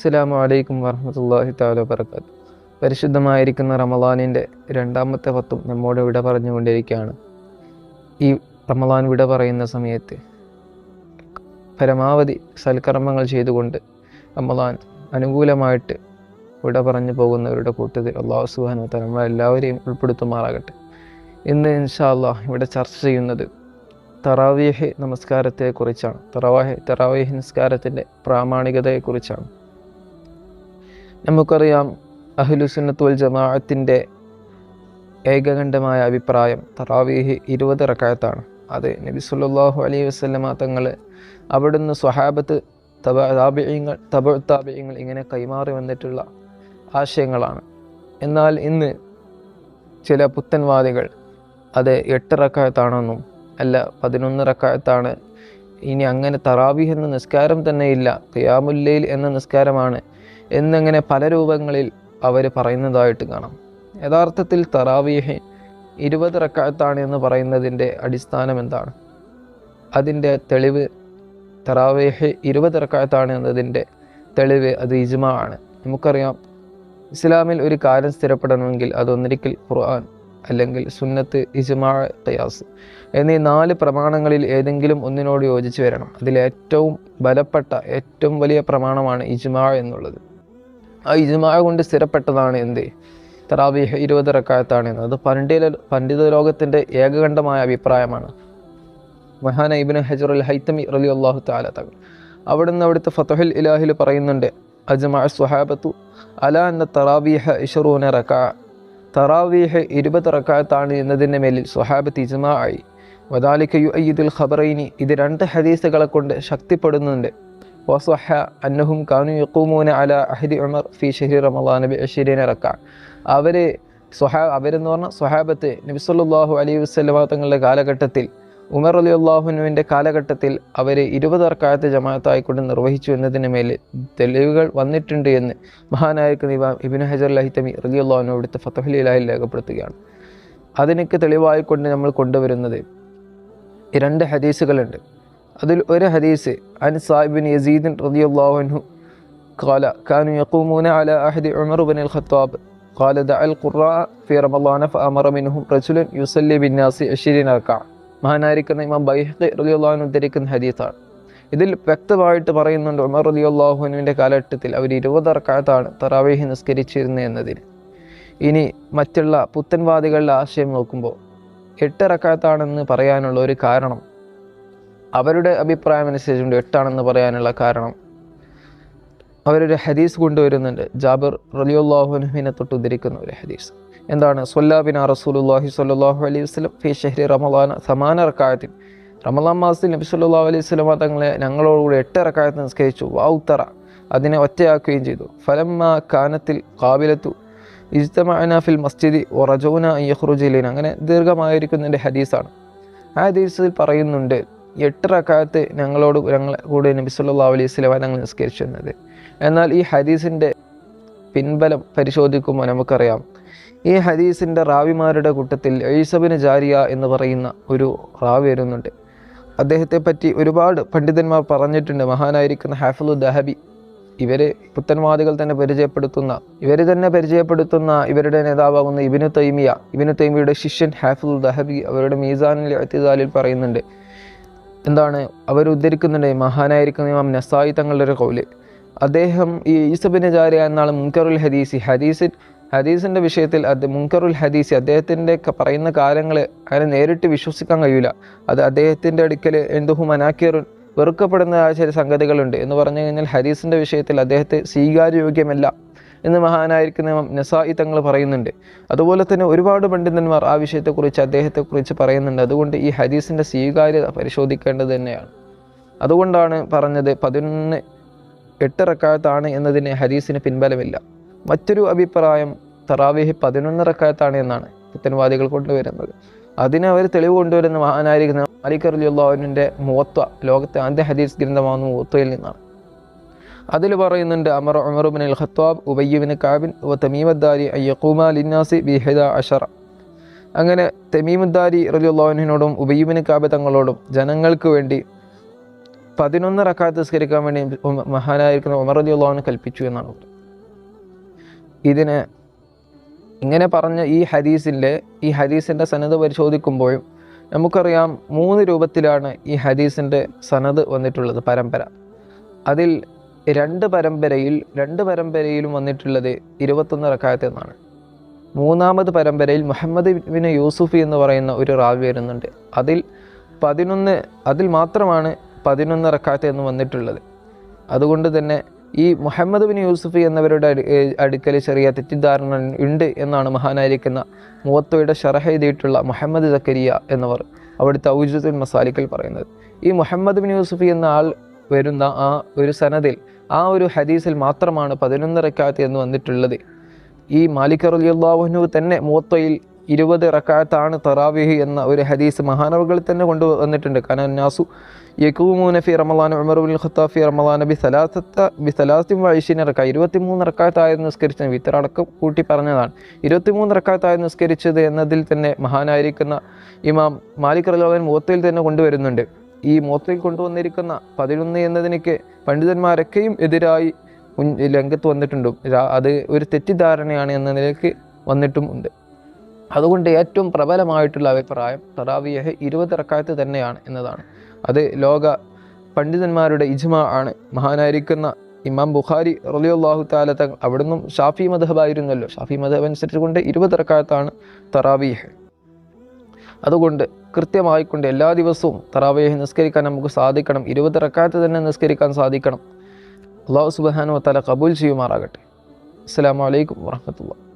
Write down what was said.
അസ്സലാമു വലൈക്കും വറഹമത്തല്ലാഹി താല വർക്കാത്ത് പരിശുദ്ധമായിരിക്കുന്ന റമദാനിന്റെ രണ്ടാമത്തെ പത്തും നമ്മോട് വിട പറഞ്ഞുകൊണ്ടിരിക്കുകയാണ്. ഈ റമദാൻ വിട പറയുന്ന സമയത്ത് പരമാവധി സൽക്കർമ്മങ്ങൾ ചെയ്തുകൊണ്ട് റമദാൻ അനുകൂലമായിട്ട് വിട പറഞ്ഞു പോകുന്നവരുടെ കൂട്ടത്തിൽ അള്ളാഹു സുബാനു തല നമ്മളെല്ലാവരെയും ഉൾപ്പെടുത്തുമാറാകട്ടെ. ഇന്ന് ഇൻഷാ ഇവിടെ ചർച്ച ചെയ്യുന്നത് തറാവീഹ് നമസ്കാരത്തെക്കുറിച്ചാണ്. തറാവാഹ് തറാവീഹ് നിസ്കാരത്തിന്റെ പ്രാമാണികതയെക്കുറിച്ചാണ്. നമുക്കറിയാം അഹ്ലുസുന്നത്തുൽ ജമാഅത്തിന്റെ ഏകകണ്ഠമായ അഭിപ്രായം തറാവീഹ് ഇരുപത് റക്കായത്താണ്. അത് നബി സല്ലല്ലാഹു അലൈഹി വസല്ലമ തങ്ങൾ അവിടുന്ന് സ്വഹാബത്ത് തബ താബിയങ്ങൾ തബ ഇങ്ങനെ കൈമാറി വന്നിട്ടുള്ള ആശയങ്ങളാണ്. എന്നാൽ ഇന്ന് ചില പുത്തൻവാദികൾ അത് എട്ട് റക്കായത്താണെന്നും അല്ല പതിനൊന്ന് റക്കായത്താണ്. ഇനി അങ്ങനെ തറാവീഹ് എന്ന നിസ്കാരം തന്നെയില്ല ഖിയാമുല്ലയിൽ എന്ന നിസ്കാരമാണ് എന്നങ്ങനെ പല രൂപങ്ങളിൽ അവർ പറയുന്നതായിട്ട് കാണാം. യഥാർത്ഥത്തിൽ തറാവീഹ് ഇരുപത് റക്കാത്താണ് എന്ന് പറയുന്നതിന്റെ അടിസ്ഥാനം എന്താണ്? അതിന്റെ തെളിവ് തറാവേഹ് ഇരുപത് റക്കാത്താണ് എന്നതിന്റെ തെളിവ് അത് ഇജ്മാ ആണ് നമുക്കറിയാം ഇസ്ലാമിൽ ഒരു കാര്യം സ്ഥിരപ്പെടണമെങ്കിൽ അതൊന്നിരിക്കൽ ഖുർആൻ അല്ലെങ്കിൽ സുന്നത്ത് ഇജ്മാ ഖിയാസ് എന്നീ നാല് പ്രമാണങ്ങളിൽ ഏതെങ്കിലും ഒന്നിനോട് യോജിച്ച് വരണം. അതിലേറ്റവും ബലപ്പെട്ട ഏറ്റവും വലിയ പ്രമാണമാണ് ഇജ്മാ എന്നുള്ളത്. ആ ഇജ്മാ കൊണ്ട് സ്ഥിരപ്പെട്ടതാണ് എന്ത്? തറാവീഹ് ഇരുപത് റക്കായത്താണ് എന്ന്. അത് പണ്ഡിത പണ്ഡിത ലോകത്തിന്റെ ഏകകണ്ഠമായ അഭിപ്രായമാണ്. മഹാന ഇബിന് ഹജറുൽ ഹൈത്തമി റലി അള്ളാഹു താല അവിടുന്ന് അവിടുത്തെ ഫതഹുൽ ഇലാഹിൽ പറയുന്നുണ്ട് അജ്മാ സുഹാബത്തു അല എന്ന തറാവീഹ ഇഷറൂന റക്ക. തറാവീഹ് ഇരുപത് റക്കായത്താണ് എന്നതിന്റെ മേലിൽ സുഹാബത്ത് ഇജ്മാ ആയി. വദാലിക്ക യു ഖബറൈനി. ഇത് രണ്ട് ഹദീസുകളെ കൊണ്ട് ശക്തിപ്പെടുന്നുണ്ട്. വസ്വഹ അന്നഹും കാനു യക്കൂമൂന അല അഹദി ഉമർ ഫി ഷഹി റമദാൻ നബി അഷീരീന റക്ക അവർ സ്വഹാ അവരെന്ന് പറഞ്ഞാൽ സ്വഹാബത്ത് നബിസ്വല്ലാഹു അലൈഹി വസ്ലമ തങ്ങളുടെ കാലഘട്ടത്തിൽ ഉമർ അലി അള്ളാഹുനുവിന്റെ കാലഘട്ടത്തിൽ അവർ ഇരുപത് അർക്കായത്തെ ജമാഅത്തായിക്കൊണ്ട് നിർവഹിച്ചു എന്നതിന് മേൽ തെളിവുകൾ വന്നിട്ടുണ്ട് എന്ന് മഹാനായക ഇമാം ഇബിൻ ഹജർ ലഹിത്തമി റലി അള്ളാഹുനു ഇവിടുത്തെ ഫത്തഹലിലായി രേഖപ്പെടുത്തുകയാണ്. അതിനൊക്കെ തെളിവായിക്കൊണ്ട് നമ്മൾ കൊണ്ടുവരുന്നത് രണ്ട് ഹദീസുകളുണ്ട്. അതിൽ ഒരു ഹദീസ് അൻ സാഹിബിൻ യസീദിൻ റളിയല്ലാഹു അൻഹു قال كانوا يقومون على عهد عمر بن الخطاب قال دعا القراء في رمضان فأمر منهم رجل يصلي بالناس 20 ركعة മഹാനായിരിക്കുന്ന ഇമാം ബൈഹഖി റളിയല്ലാഹു അൻഹു ഉദ്ധരിക്കുന്ന ഹദീസാണ് ഇതിൽ വ്യക്തമായിട്ട് പറയുന്നുണ്ട് ഉമർ റളിയല്ലാഹു അൻഹുവിൻ്റെ കാലഘട്ടത്തിൽ അവർ ഇരുപത് റക്കാത്താണ് തറാവീഹ് നിസ്കരിച്ചിരുന്നത് എന്നതിന് ഇനി മറ്റുള്ള പുത്തൻവാദികളുടെ ആശയം നോക്കുമ്പോൾ എട്ട് റക്കാത്താണെന്ന് പറയാനുള്ള ഒരു കാരണം അവരുടെ അഭിപ്രായം അനുസരിച്ചുകൊണ്ട് എട്ടാണെന്ന് പറയാനുള്ള കാരണം. അവരൊരു ഹദീസ് കൊണ്ടുവരുന്നുണ്ട്. ജാബിർ റലിയുല്ലാഹുനുഹിനെ തൊട്ട് ഉദ്ധരിക്കുന്ന ഒരു ഹദീസ്. എന്താണ്? സൊല്ലാബിൻ റസൂലുല്ലാഹി സ്വല്ലല്ലാഹു അലൈഹി വസ്ലം ഫി ഷെഹ്രി റമലാൻ സമാന റക്കായത്തിൽ റമലാൻ മാസത്തിൽ നബി സല്ലാ അലൈഹി വസല്ലം തങ്ങളെ ഞങ്ങളോടുകൂടി എട്ട് റക്കായത്ത് നിസ്കരിച്ചു. വൗത്തറ അതിനെ ഒറ്റയാക്കുകയും ചെയ്തു. ഫലമ്മ കാനത്തിൽ കാബിലത്തു ഇജ്തമാനാഫിൽ മസ്ജിദി ഒറജോന അയ്യഹുറുജലീൻ അങ്ങനെ ദീർഘമായിരിക്കുന്നതിന്റെ ഹദീസാണ്. ആ ഹദീസിൽ പറയുന്നുണ്ട് എട്ട് റക്കാത്ത് ഞങ്ങളോട് ഞങ്ങൾ കൂടെ നബി അലൈഹി വസല്ലം ഞങ്ങൾ നിസ്കരിച്ചു തന്നത് എന്നാൽ ഈ ഹദീസിന്റെ പിൻബലം പരിശോധിക്കുമ്പോൾ നമുക്കറിയാം ഈ ഹദീസിന്റെ റാവിമാരുടെ കൂട്ടത്തിൽ എയ്സബിന് ജാരിയ എന്ന് പറയുന്ന ഒരു റാവി വരുന്നുണ്ട്. അദ്ദേഹത്തെ പറ്റി ഒരുപാട് പണ്ഡിതന്മാർ പറഞ്ഞിട്ടുണ്ട് മഹാനായിരിക്കുന്ന ഹാഫിലു ദഹബി. ഇവരെ പുത്തൻവാദികൾ തന്നെ പരിചയപ്പെടുത്തുന്ന ഇവരെ തന്നെ പരിചയപ്പെടുത്തുന്ന ഇവരുടെ നേതാവാകുന്ന ഇബിനു തൈമിയ. ഇബിനു തൈമിയുടെ ശിഷ്യൻ ഹാഫിൽ ദഹബി അവരുടെ മീസാനിൽ എത്തിദാലിൽ പറയുന്നുണ്ട് എന്താണ് അവർ ഉദ്ധരിക്കുന്നുണ്ട് മഹാനായിരിക്കുന്ന ഇമാം നസായി തങ്ങളുടെ ഒരു കൗൽ അദ്ദേഹം ഈ ഈസബിന് ജാരിയ എന്നാണ് മുൻകറുൽ ഹദീസി. ഹദീസിൻ ഹദീസിന്റെ വിഷയത്തിൽ അത് മുൻകറുൽ ഹദീസി അദ്ദേഹത്തിന്റെ പറയുന്ന കാര്യങ്ങൾ അതിനെ നേരിട്ട് വിശ്വസിക്കാൻ കഴിയില്ല അത് അദ്ദേഹത്തിന്റെ അടുക്കൽ എന്തുഹു മനാക്കിയറുൻ വെറുക്കപ്പെടുന്ന ചില സംഗതികളുണ്ട് എന്ന് പറഞ്ഞു കഴിഞ്ഞാൽ ഹദീസിന്റെ വിഷയത്തിൽ അദ്ദേഹത്തെ സ്വീകാര്യയോഗ്യമല്ല എന്ന് മഹാനായിരിക്കുന്ന നസായി തങ്ങൾ പറയുന്നുണ്ട്. അതുപോലെ തന്നെ ഒരുപാട് പണ്ഡിതന്മാർ ആ വിഷയത്തെക്കുറിച്ച് അദ്ദേഹത്തെക്കുറിച്ച് പറയുന്നുണ്ട്. അതുകൊണ്ട് ഈ ഹദീസിന്റെ സ്വീകാര്യത പരിശോധിക്കേണ്ടത് തന്നെയാണ്. അതുകൊണ്ടാണ് പറഞ്ഞത് പതിനൊന്ന് എട്ട് റക്കായത്താണ് എന്നതിന് ഹദീസിന് പിൻബലമില്ല. മറ്റൊരു അഭിപ്രായം തറാവീഹ് പതിനൊന്ന് റക്കായത്താണ് എന്നാണ് പുത്തൻവാദികൾ കൊണ്ടുവരുന്നത്. അതിനെ അവർ തെളിവ് കൊണ്ടുവരുന്ന മഹാനായിരിക്കുന്ന അലിഖ് അലിയുള്ളാഹുവിന്റെ മുവത്വ ലോകത്തെ ആദ്യ ഹദീസ് ഗ്രന്ഥമാകുന്ന മുവത്വയിൽ നിന്നാണ്. അതിൽ പറയുന്നുണ്ട് അമർ ഉമറുബിൻ അൽ ഖത്താബ് ഉബയ്യുബിൻ കാബിൻ വ തമീമദ്ദാരി അയ്യക്കൂമ ലിന്നാസി ബിഹിദ അഷറ അങ്ങനെ തമീമുദ്ദാരി റലിയുള്ളവനോടും ഉബയ്യുബിൻ കാബ് തങ്ങളോടും ജനങ്ങൾക്ക് വേണ്ടി പതിനൊന്ന് റക്കാത്ത് നിസ്കരിക്കാൻ വേണ്ടി മഹാനായിരിക്കുന്ന ഉമർ അലി കൽപ്പിച്ചു എന്നാണ്. ഇതിന് ഇങ്ങനെ പറഞ്ഞ ഈ ഹദീസിന്റെ ഈ ഹദീസിന്റെ സനത് പരിശോധിക്കുമ്പോഴും നമുക്കറിയാം മൂന്ന് രൂപത്തിലാണ് ഈ ഹദീസിന്റെ സനത് വന്നിട്ടുള്ളത് പരമ്പര അതിൽ രണ്ട് പരമ്പരയിൽ രണ്ട് പരമ്പരയിലും വന്നിട്ടുള്ളത് ഇരുപത്തൊന്ന് റക്കായത്ത് എന്നാണ്. മൂന്നാമത് പരമ്പരയിൽ മുഹമ്മദ് ബിൻ യൂസുഫി എന്ന് പറയുന്ന ഒരു റാവി വരുന്നുണ്ട്. അതിൽ പതിനൊന്ന് അതിൽ മാത്രമാണ് പതിനൊന്ന് റക്കാത്ത് എന്ന് വന്നിട്ടുള്ളത്. അതുകൊണ്ട് തന്നെ ഈ മുഹമ്മദ് ബിൻ യൂസുഫി എന്നവരുടെ അടുക്കൽ ചെറിയ തെറ്റിദ്ധാരണ ഉണ്ട് എന്നാണ് മഹാനായിരിക്കുന്ന മുവത്തോയുടെ ഷറഹ എഴുതിയിട്ടുള്ള മുഹമ്മദ് സക്കരിയ എന്നവർ അവിടുത്തെ ഔജുദ്ദീൻ മസാലിക്കൽ പറയുന്നത്. ഈ മുഹമ്മദ് ബിൻ യൂസുഫി എന്ന ആൾ വരുന്ന ആ ഒരു സനദിൽ ആ ഒരു ഹദീസിൽ മാത്രമാണ് പതിനൊന്ന് റക്കാത്ത് എന്ന് വന്നിട്ടുള്ളത്. ഈ മാലിക് റലിയുള്ളാഹുനു തന്നെ മൂത്തയിൽ ഇരുപത് റക്കാത്താണ് തറാവിഹ് എന്ന ഒരു ഹദീസ് മഹാനവകളിൽ തന്നെ കൊണ്ടുവന്നിട്ടുണ്ട് കാരണം നാസു യക്കൂമുനഫി റമലാൻ ഉമർ ഖത്താഫി റമലാൻ ബി സലാസത്ത ബി സലാസിം വൈശീന റക്ക ഇരുപത്തിമൂന്ന് റക്കാത്തായിരുന്നു നിസ്കരിച്ചത്. ഇത്ര അടക്കം കൂട്ടി പറഞ്ഞതാണ്. ഇരുപത്തിമൂന്ന് റക്കാത്തായിരുന്നു നിസ്കരിച്ചത് എന്നതിൽ തന്നെ മഹാനായിരിക്കുന്ന ഇമാം മാലിക് റലോവൻ മൂത്തയിൽ തന്നെ കൊണ്ടുവരുന്നുണ്ട് ഈ മൂത്തയിൽ കൊണ്ടുവന്നിരിക്കുന്ന പതിനൊന്ന് എന്നതിനൊക്കെ പണ്ഡിതന്മാരൊക്കെയും എതിരായി രംഗത്ത് വന്നിട്ടുണ്ട്. അത് ഒരു തെറ്റിദ്ധാരണയാണ് എന്ന നിലയ്ക്ക് വന്നിട്ടും ഉണ്ട്. അതുകൊണ്ട് ഏറ്റവും പ്രബലമായിട്ടുള്ള അഭിപ്രായം തറാവിയഹ് ഇരുപത് റക്കായത്ത് തന്നെയാണ് എന്നതാണ്. അത് ലോക പണ്ഡിതന്മാരുടെ ഇജ്മ ആണ്. മഹാനായിരിക്കുന്ന ഇമാം ബുഖാരി റലിയുള്ളാഹു താല തങ്ങൾ അവിടുന്നും ഷാഫി മധബായിരുന്നല്ലോ ഷാഫി മധബ് അനുസരിച്ചുകൊണ്ട് ഇരുപത് റക്കായത്താണ് തറാവീഹ്. അതുകൊണ്ട് കൃത്യമായിക്കൊണ്ട് എല്ലാ ദിവസവും തറാവേഹി നിസ്കരിക്കാൻ നമുക്ക് സാധിക്കണം. ഇരുപത് റക്കാത്ത് തന്നെ നിസ്കരിക്കാൻ സാധിക്കണം. അള്ളാഹു സുബാനു തല കബൂൽ ചെയ്യുമാറാകട്ടെ. അസ്സാം വലൈക്കും വാഹമത്തുള്ള